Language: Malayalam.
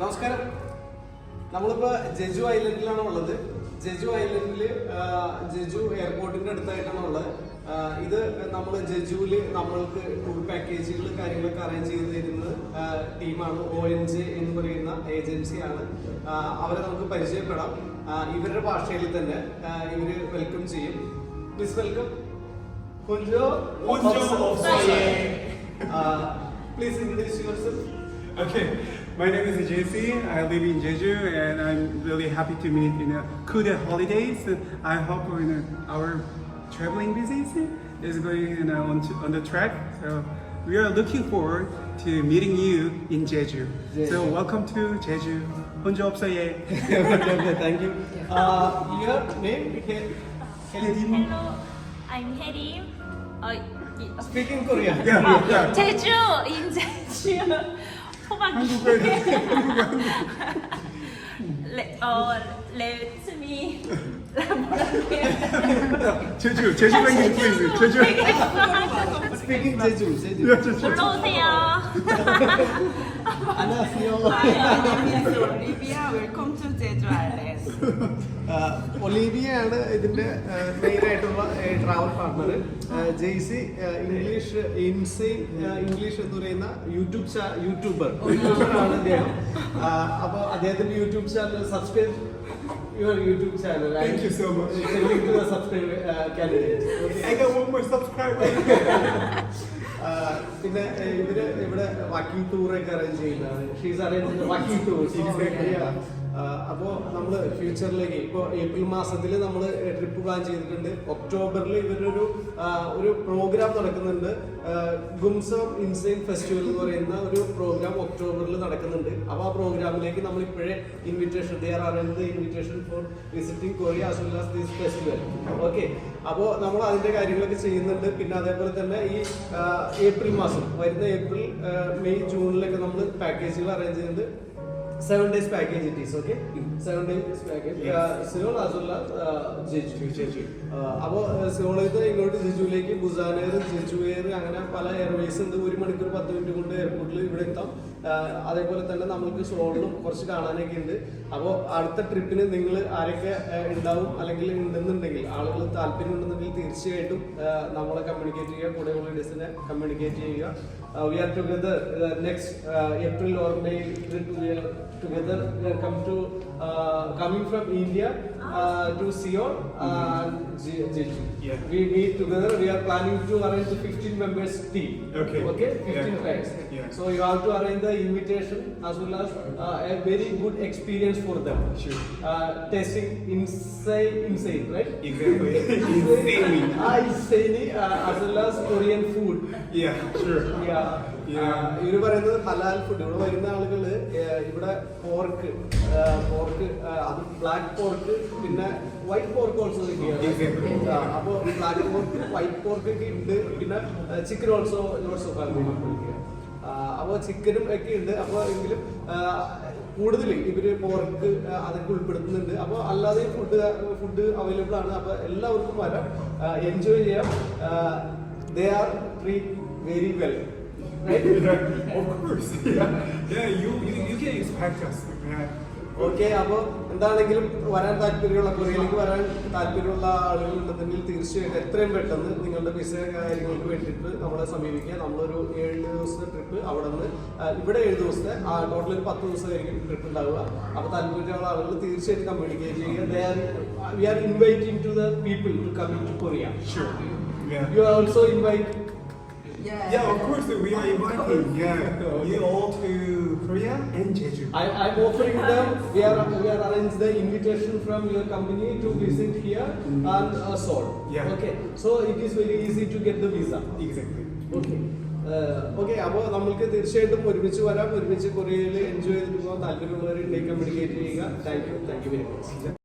നമസ്കാരം. നമ്മളിപ്പോ ജജു ഐലൻഡിലാണ് ഉള്ളത്. ജജു ഐലൻഡിൽ ജെജു എയർപോർട്ടിന്റെ അടുത്തായിട്ടാണ് ഉള്ളത്. ഇത് നമ്മൾ ജജുവിൽ നമ്മൾക്ക് ടൂർ പാക്കേജുകൾ കാര്യങ്ങളൊക്കെ അറേഞ്ച് ചെയ്ത് തരുന്നത് ടീമാണ്. ഒ എൻ ജെ എന്ന് പറയുന്ന ഏജൻസിയാണ് അവരെ നമുക്ക് പരിചയപ്പെടാം. ഇവരുടെ ഭാഷയിൽ തന്നെ ഇവർ വെൽക്കം ചെയ്യും. Please welcome കുഞ്ചോ please English your Okay, my name is JC. I live in Jeju, and I'm really happy to meet you know Kuda holidays. I hope you know our traveling business is going you know on, to, on the track. So we are looking forward to meeting you in Jeju. Jeju. So welcome to Jeju. 혼자 없어요. Thank you. Uh, your name? He- Helen. Hello, I'm Herim. Uh, y- Speak in 토박이. 레, 네, 어, 네, 레츠미. 제주 제주 뱅킹 스페이스 제주 스피킹 제주 제주 올라오세요 안녕하세요. Hi, I'm Olivia. Welcome. ഒലീവിയാണ് ഇതിന്റെ മെയിൻ ആയിട്ടുള്ള ട്രാവൽ പാർട്ണർ ജെയ്സി ഇംഗ്ലീഷ് ഇൻസൈൻ ഇംഗ്ലീഷ് എന്ന് പറയുന്ന യൂട്യൂബ് യൂട്യൂബർ. ആണ് അദ്ദേഹം അപ്പോൾ അദ്ദേഹത്തിന്റെ YouTube channel subscribe your YouTube channel. Thank you so much. Subscribe candidate I got one more subscriber. ആ, പിന്നെ ഇവർ ഇവിടെ വാക്കിംഗ് ടൂർ ഒക്കെ അറേഞ്ച് ചെയ്യുന്നതാണ്. ഷീസ് അറേഞ്ച് വാക്കിംഗ് ടൂർ അപ്പോൾ നമ്മൾ ഫ്യൂച്ചറിലേക്ക് ഇപ്പോൾ ഏപ്രിൽ മാസത്തിൽ നമ്മൾ ട്രിപ്പ് പ്ലാൻ ചെയ്തിട്ടുണ്ട്. ഒക്ടോബറിൽ ഇവരൊരു ഒരു പ്രോഗ്രാം നടക്കുന്നുണ്ട്. ഗുംസം ഇൻസൈൻ ഫെസ്റ്റിവൽ എന്ന് പറയുന്ന ഒരു പ്രോഗ്രാം ഒക്ടോബറിൽ നടക്കുന്നുണ്ട്. അപ്പോൾ ആ പ്രോഗ്രാമിലേക്ക് നമ്മൾ ഇപ്പോഴേ invitation they are arrange invitation for visiting Korea as well as this festival okay അപ്പോൾ നമ്മൾ അതിന്റെ കാര്യങ്ങളൊക്കെ ചെയ്യുന്നുണ്ട്. പിന്നെ അതേപോലെ തന്നെ ഈ ഏപ്രിൽ മാസം വരുന്ന ഏപ്രിൽ മെയ് ജൂണിലൊക്കെ നമ്മൾ പാക്കേജുകൾ അറേഞ്ച് ചെയ്യുന്നുണ്ട്. Seven days package it is okay? Seven days package Seoul as well as Jeju Jeju. അപ്പോൾ നിന്ന് ഇങ്ങോട്ട് ജെജുവിലേക്ക് ബുസാൻ എയർ ജെജു എയർ അങ്ങനെ പല എയർവേസ് ഉണ്ട്. ഒരു മണിക്കൂർ പത്ത് മിനിറ്റ് കൊണ്ട് എയർപോർട്ടിൽ ഇവിടെ എത്താം. ആ, അതേപോലെ തന്നെ നമുക്ക് സോളിലും കുറച്ച് കാണാനൊക്കെ ഉണ്ട്. അപ്പോൾ അടുത്ത ട്രിപ്പിന് നിങ്ങൾ ആരൊക്കെ ഉണ്ടാവും അല്ലെങ്കിൽ ഉണ്ടെന്നുണ്ടെങ്കിൽ ആളുകൾ താല്പര്യം ഉണ്ടെന്നുണ്ടെങ്കിൽ തീർച്ചയായിട്ടും ആ, നമ്മളെ കമ്മ്യൂണിക്കേറ്റ് ചെയ്യുക കൂടെയുള്ള ഹോളിഡേസിനെ കമ്മ്യൂണിക്കേറ്റ് ചെയ്യുക. Uh, we are together uh, next uh, April or May 2000 together. We are come to uh, coming from India uh, to Seoul uh, and Jeju. Yeah. We meet together. We are planning to arrange a 15 members team. Okay. Okay. 15 yeah. Yeah. So you have to arrange the invitation as well as uh, a very good experience for them. Sure. Uh, testing insane, insane, right? Exactly. insane. Ah, insane. Uh, as well as Korean food. Yeah. Sure. Yeah. ഇവർ പറയുന്നത് ഹലാൽ ഫുഡ് ഇവിടെ വരുന്ന ആളുകൾ ഇവിടെ പോർക്ക് പോർക്ക് അത് ബ്ലാക്ക് പോർക്ക് പിന്നെ വൈറ്റ് പോർക്ക് ഓൾസോ. അപ്പൊ ബ്ലാക്ക് പോർക്ക് വൈറ്റ് പോർക്ക് ഒക്കെ ഉണ്ട്. പിന്നെ ചിക്കൻ ഓൾസോ ഓൾസോ അപ്പൊ അപ്പോൾ ചിക്കനും ഒക്കെ ഉണ്ട്. അപ്പോൾ എങ്കിലും കൂടുതൽ ഇവർ പോർക്ക് അതൊക്കെ ഉൾപ്പെടുത്തുന്നുണ്ട്. അപ്പോൾ അല്ലാതെ ഫുഡ് ഫുഡ് അവൈലബിൾ ആണ്. അപ്പോൾ എല്ലാവർക്കും വരാം. എൻജോയ് ചെയ്യാം. They are treat very well of course. Yeah, yeah you, you, you can expect us. Yeah. Okay അപ്പോൾ എന്താണെങ്കിലും വരാൻ താല്പര്യമുള്ള കൊറിയയിലേക്ക് വരാൻ താല്പര്യമുള്ള ആളുകൾ ഉണ്ടെങ്കിൽ തീർച്ചയായിട്ടും എത്രയും പെട്ടെന്ന് നിങ്ങളുടെ വിസ കാര്യങ്ങൾക്ക് വേണ്ടിയിട്ട് നമ്മളെ സമീപിക്കുക നമ്മളൊരു ഏഴ് ദിവസത്തെ ട്രിപ്പ് അവിടെ നിന്ന് ഇവിടെ ഏഴ് ദിവസത്തെ ആ ടോട്ടൽ ഒരു പത്ത് ദിവസമായിരിക്കും ട്രിപ്പ് ഉണ്ടാവുക അപ്പോൾ താല്പര്യമുള്ള ആളുകൾ തീർച്ചയായിട്ടും കമ്മ്യൂണിക്കേറ്റ് ചെയ്യുക we are inviting to the people to coming to Korea you are also invite Yeah, Yeah, of course we are inviting yeah, you all to Korea and Jeju. I, I'm offering them, we are, we are arranging the invitation from your company to visit here and uh, Seoul. Yeah. Okay. So it is very easy to get the visa. Exactly. Okay. Okay അപ്പോൾ നമ്മൾക്ക് തീർച്ചയായിട്ടും ഒരുമിച്ച് വരാം ഒരുമിച്ച് കൊറിയയിൽ എൻജോയ് ചെയ്തിട്ട് പോകാൻ താല്പര്യമുള്ളവരുണ്ടെങ്കിൽ കമ്മ്യൂണിക്കേറ്റ് ചെയ്യുക thank you thank you very much